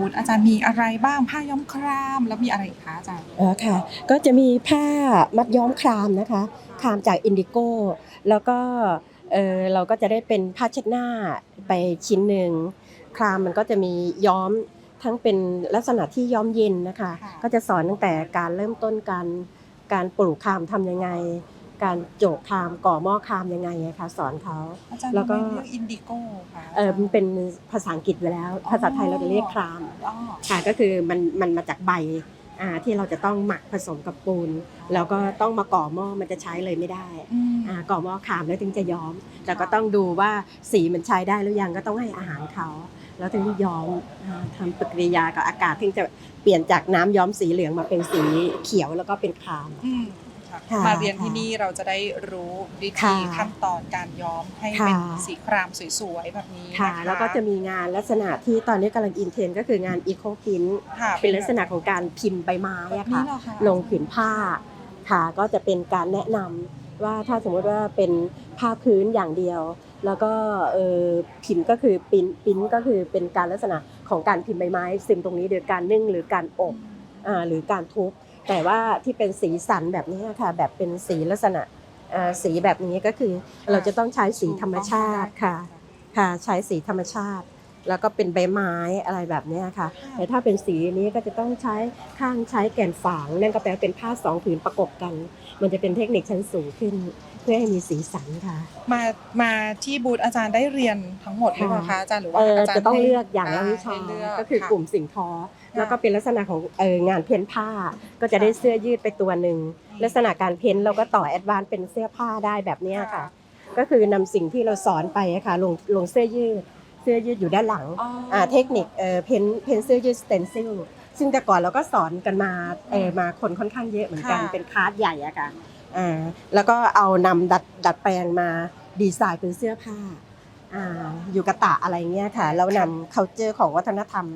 บูธอาจารย์มีอะไรบ้างผ้าย้อมครามแล้วมีอะไรอีกคะอาจารย์อ๋อค่ะ ก็จะมีผ้ามัดย้อมครามนะคะครามจากอินดิโก้ แล้วก็เออเราก็จะได้เป็นผ้าเช็ดหน้าไปชิ้นหนึ่งครามมันก็จะมีย้อมทั้งเป็นลักษณะที่ย้อมเย็นนะคะค่ะก็จะสอนตั้งแต่การเริ่มต้นการการปลูกครามทำยังไง การโจกครามก่อหม้อครามยังไงอะค่ะสอนเขาอาจารย์แล้วก็ทำไมเรียกอินดิโก้ค่ะเออมันเป็นภาษาอังกฤษไปแล้ว ภาษาไทยเราจะเรียกครามอ๋อค่ะก็คือมันมันมาจากใบอ่าที่เราจะต้องหมักผสมกับปูน แล้วก็ต้องมาก่อหม้อมันจะใช้เลยไม่ได้อืมอ่าก่อหม้อขามแล้วถึงจะย้อม แต่ก็ต้องดูว่าสีมันใช้ได้หรือยังก็ต้องให้อาหารเขา แล้วถึงย้อมอ่าทำปฏิกิริยากับอากาศถึงจะเปลี่ยนจากน้ำย้อมสีเหลืองมาเป็นสีเขียวแล้วก็เป็นครามอืม ค่ะค่ะมาเรียนที่นี่เราจะได้รู้วิธีค่ะขั้นตอนการย้อมให้ค่ะ เป็นสีครามสวยๆแบบนี้นค่ะแล้วก็จะมีงานลักษณะที่ตอนนี้กำลังอินเทรนด์ก็คืองานอีโคพินค่ะเป็นลักษณะของการพิมพ์ใบไม้แบบอะนี้ค่ะ เหรอคะลงผืนผ้าค่ะก็จะเป็นการแนะนำว่าถ้าสมมติว่าเป็นผ้าพื้นอย่างเดียว แล้วก็เออพิมพ์ก็คือปิ้นปิ้นก็คือเป็นการลักษณะของการพิมพ์ใบไม้ซึ่งตรงนี้โดยการนึ่งหรือการอบอ่าหรือการทุบ แต่ว่าที่เป็นสีสันแบบนี้ค่ะ แบบเป็นสีลักษณะสีแบบนี้ก็คือเราจะต้องใช้สีธรรมชาติค่ะ ค่ะใช้สีธรรมชาติ แล้วก็เป็นใบไม้อะไรแบบเนี้ยค่ะ แต่ถ้าเป็นสีนี้ก็จะต้องใช้ข้างใช้แก่นฝาง นั่นก็แปลว่าเป็นผ้าสองผืนประกบกัน มันจะเป็นเทคนิคชั้นสูงขึ้น เพื่อให้มีสีสันค่ะ มามาที่บูธอาจารย์ได้เรียนทั้งหมดหรือเปล่าคะอาจารย์หรือว่าเอออาจารย์จะต้องให้เลือกอย่างละวิชาให้เลืก็คือกลุ่มสิ่งทอ แล้วก็เป็นลักษณะของเอองานเพ้นผ้า ก็จะได้เสื้อยืดไปตัวหนึ่งลักษณะการเพ้นเราก็ต่อแอดวานซ์เป็นเสื้อผ้าได้แบบเนี้ยค่ะ ก็คือนำสิ่งที่เราสอนไปอะค่ะลงลงเสื้อยืด เสื้อยืดอยู่ด้านหลังอ๋อออ่าเทคนิคเอ่อเพนเพนเสื้อยืดสเตนซิลซึ่งแต่ก่อนเราก็สอนกันมาเออมาคนค่อนข้างเยอะเหมือนกันค่ะ เป็นคลาสใหญ่อะค่ะอ่าแล้วก็เอานำดัดดัดแปลงมาดีไซน์เป็นเสื้อผ้าอ่าอยู่กระตะอะไรเงี้ยค่ะแล้วนำ culture ของวัฒนธรรม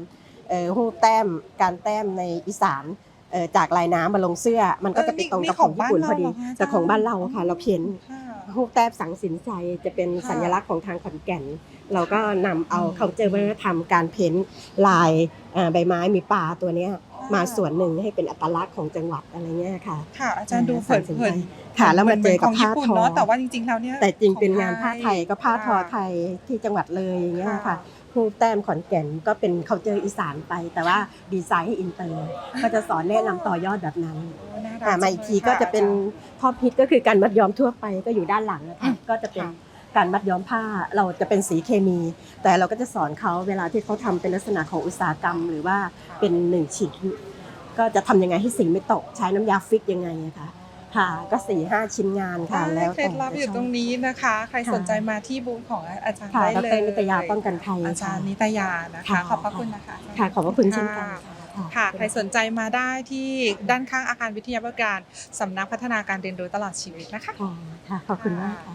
เอ่อหูแต้มการแต้มในอีสานเอ่อจากลายน้ำมาลงเสื้อ มันก็จะไปตรงกับของญี่ปุ่นพอดีแต่ของบ้านเราค่ะเราเพ้น ค่ะ ฮูกแต้มสังสินใจจะเป็นค่ะสัญลักษณ์ของทางขอนแก่น เราก็นำเอาอืมเขาเจอวัฒนธรรมการเพ้นท์ลายเอ่อใบไม้มีปลาตัวเนี้ยมาส่วนหนึ่งให้เป็นอัตลักษณ์ของจังหวัดอะไรเงี้ยค่ะ ค่ะ อาจารย์ดูอ่าเผินสนเผิใจนค่ะ แล้วมาเจอกับของผ้าญี่ปุ่นทอเนาะแต่ว่าจริงๆแล้วเนี่ยแต่จริงเป็นของงานผ้าไทยก็ผ้าทอไทยที่จังหวัดเลยอย่างเงี้ยค่ะฮูกแต้มขอนแก่นก็เป็นเขาเจออีสานไป แต่ว่าดีไซน์ให้อินเตอร์ ก็จะสอนแนะนำต่อยอดแบบนั้น โอ้น่รัอ่ามาอีกทีก็จะเป็นข้อพิษก็คือการมัดย้อมทั่วไปก็อยู่ด้านหลังนะอืคะมก็จะเป็นค่ะการมัดย้อมผ้าเราจะเป็นสีเคมี แต่เราก็จะสอนเขาเวลาที่เขาทำเป็นลักษณะของอุตสาหกรรม หรือว่าเป็นหนึ่งชิ้นก็จะทำยังไงให้สีไม่ตกใช้น้ำยาฟิกยังไงอะค่ะค่ะก็สี่ห้าชิ้นงานค่ะ แล้วเคล็แต่ดลับอยู่ตรงนี้นะคะ ใครสนใจมาที่บูธของอาจารย์ค่ะได้ดเลยรนิตยาป้องกันภัยอาจารย์นิตยานะคะค่ะขอบพระคุณนะคะค่ะขอบพระคุณเช่นกัน ค่ะค่ะค่ะ ใครสนใจมาได้ที่ด้านข้างอาคารวิทยาบริการสำนักพัฒนาการเรียนรู้ตลอดชีวิตนะคะ ค่ะค่ะขอบคุณมากค่ะ